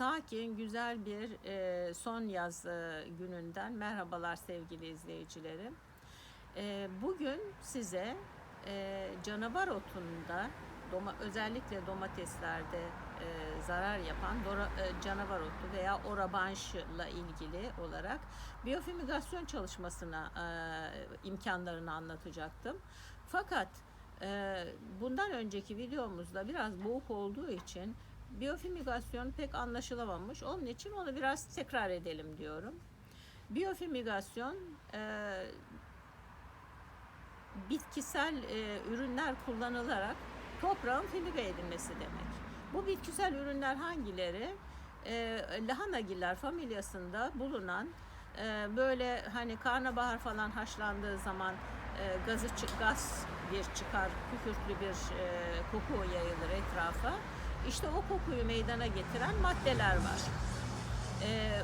sakin, güzel bir e, son yaz e, gününden merhabalar sevgili izleyicilerim. E, bugün size e, canavar otunda, doma, özellikle domateslerde e, zarar yapan dora, e, canavar otu veya orabanşla ilgili olarak biyofümigasyon çalışmasına e, imkanlarını anlatacaktım. Fakat e, bundan önceki videomuzda biraz boğuk olduğu için biyofümigasyon pek anlaşılamamış. Onun için onu biraz tekrar edelim diyorum. Biyofümigasyon e, bitkisel e, ürünler kullanılarak toprağın fümiga edilmesi demek. Bu bitkisel ürünler hangileri? E, lahanagiller familyasında bulunan e, böyle hani karnabahar falan haşlandığı zaman e, gazı gaz bir çıkar, kükürtlü bir e, koku yayılır etrafa. İşte o kokuyu meydana getiren maddeler var. E,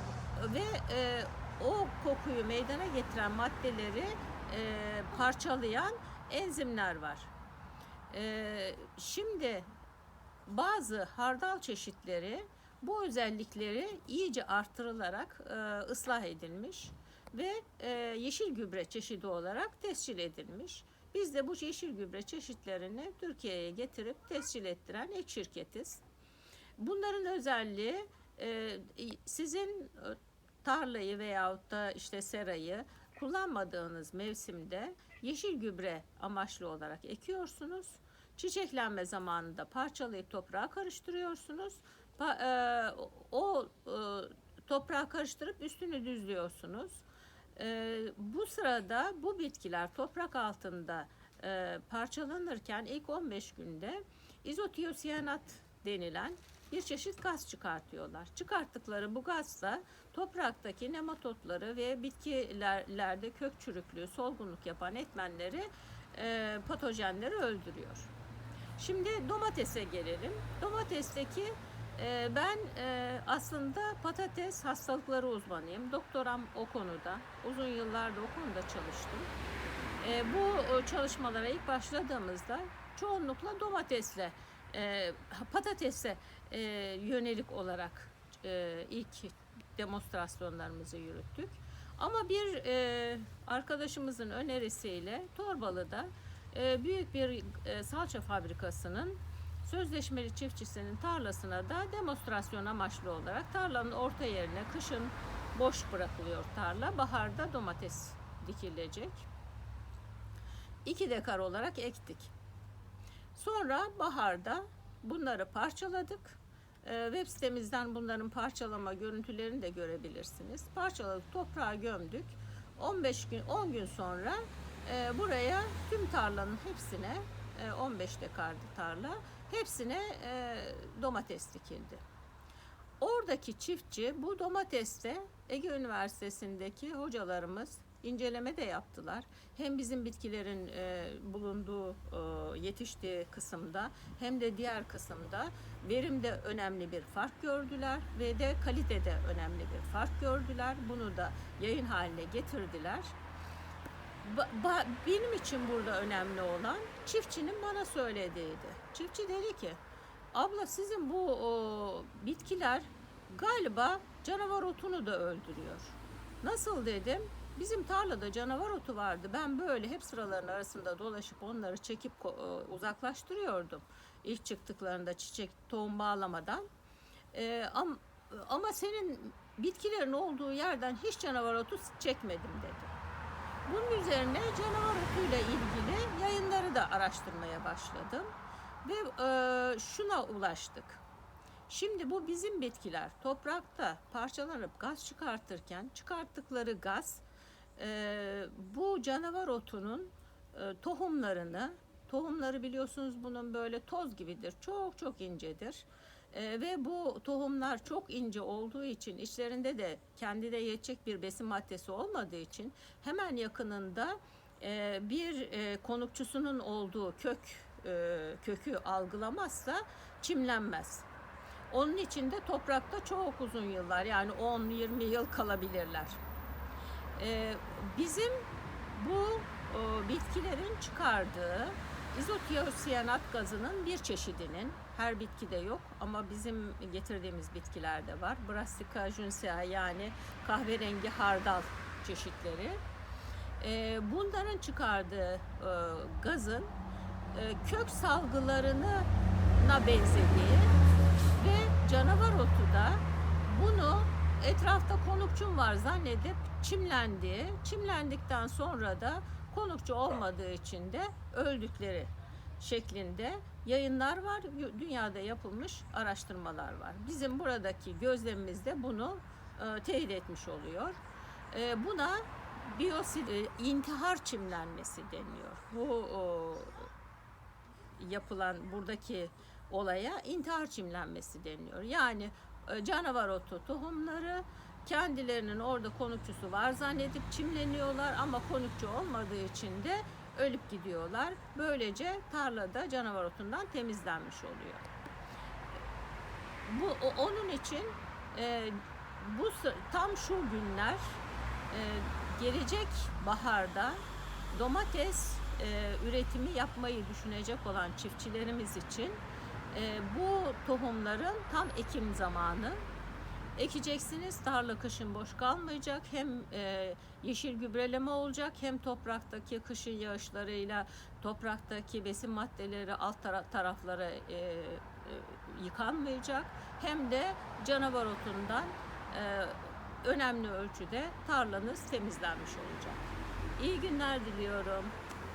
ve e, o kokuyu meydana getiren maddeleri e, parçalayan enzimler var. E, şimdi bazı hardal çeşitleri bu özellikleri iyice artırılarak e, ıslah edilmiş ve e, yeşil gübre çeşidi olarak tescil edilmiş. Biz de bu yeşil gübre çeşitlerini Türkiye'ye getirip tescil ettiren ilk şirketiz. Bunların özelliği e, sizin e, tarlayı veyahut da işte serayı kullanmadığınız mevsimde yeşil gübre amaçlı olarak ekiyorsunuz. Çiçeklenme zamanında parçalayıp toprağa karıştırıyorsunuz. E, o toprağa karıştırıp üstünü düzlüyorsunuz. E, bu sırada bu bitkiler toprak altında e, parçalanırken ilk 15 günde izotiyosiyanat denilen bir çeşit gaz çıkartıyorlar. Çıkarttıkları bu gazla topraktaki nematotları ve bitkilerde kök çürüklüğü, solgunluk yapan etmenleri, e, patojenleri öldürüyor. Şimdi domatese gelelim. Domatesteki ben e, aslında patates hastalıkları uzmanıyım. Doktoram o konuda. Uzun yıllarda o konuda çalıştım. E, bu çalışmalara ilk başladığımızda çoğunlukla domatesle, e, patatese e, yönelik olarak ilk demonstrasyonlarımızı yürüttük. Ama bir arkadaşımızın önerisiyle Torbalı'da büyük bir salça fabrikasının sözleşmeli çiftçisinin tarlasına da demonstrasyon amaçlı olarak tarlanın orta yerine kışın boş bırakılıyor tarla. Baharda domates dikilecek. 2 dekar olarak ektik. Sonra baharda bunları parçaladık. Ee, web sitemizden bunların parçalama görüntülerini de görebilirsiniz. Parçaladık, toprağa gömdük. 15 gün, 10 gün sonra e, buraya tüm tarlanın hepsine, e, 15 dekardı tarla, hepsine e, domates dikildi. Oradaki çiftçi bu domateste Ege Üniversitesi'ndeki hocalarımız inceleme de yaptılar. Hem bizim bitkilerin e, bulunduğu, e, yetiştiği kısımda hem de diğer kısımda verimde önemli bir fark gördüler ve de kalitede önemli bir fark gördüler. Bunu da yayın haline getirdiler. Ba- benim için burada önemli olan çiftçinin bana söylediğiydi. Çiftçi dedi ki, abla sizin bu o, bitkiler galiba canavar otunu da öldürüyor. Nasıl dedim? Bizim tarlada canavar otu vardı. Ben böyle hep sıraların arasında dolaşıp onları çekip e, uzaklaştırıyordum. İlk çıktıklarında çiçek tohum bağlamadan. Ee, am- ama senin bitkilerin olduğu yerden hiç canavar otu çekmedim dedi. Bunun üzerine canavar otuyla ilgili yayınları da araştırmaya başladım ve e, şuna ulaştık. Şimdi bu bizim bitkiler toprakta parçalanıp gaz çıkartırken çıkarttıkları gaz e, bu canavar otunun e, tohumlarını tohumları biliyorsunuz bunun böyle toz gibidir çok çok incedir E, ve bu tohumlar çok ince olduğu için içlerinde de kendine yetecek bir besin maddesi olmadığı için hemen yakınında e, bir e, konukçusunun olduğu kök e, kökü algılamazsa çimlenmez. Onun için de toprakta çok uzun yıllar yani 10-20 yıl kalabilirler. Ee, bizim bu e, bitkilerin çıkardığı izotiyosiyanat gazının bir çeşidinin Her bitkide yok ama bizim getirdiğimiz bitkilerde var. Brassica juncea yani kahverengi hardal çeşitleri. E, bunların çıkardığı e, gazın e, kök salgılarına benzediği ve canavar otu da bunu etrafta konukçum var zannedip çimlendi. Çimlendikten sonra da konukçu olmadığı için de öldükleri şeklinde yayınlar var. Dünyada yapılmış araştırmalar var. Bizim buradaki gözlemimiz de bunu e, teyit etmiş oluyor. E, buna biyosil e, intihar çimlenmesi deniyor. Bu o, yapılan buradaki olaya intihar çimlenmesi deniyor. Yani e, canavar otu tohumları kendilerinin orada konukçusu var zannedip çimleniyorlar ama konukçu olmadığı için de ölüp gidiyorlar. Böylece tarlada canavar otundan temizlenmiş oluyor. Bu onun için e, bu tam şu günler e, gelecek baharda domates e, üretimi yapmayı düşünecek olan çiftçilerimiz için e, bu tohumların tam ekim zamanı. Ekeceksiniz, tarla kışın boş kalmayacak. Hem e, yeşil gübreleme olacak hem topraktaki kışın yağışlarıyla topraktaki besin maddeleri alt tara- taraflara e, e, yıkanmayacak. Hem de canavar otundan e, önemli ölçüde tarlanız temizlenmiş olacak. İyi günler diliyorum.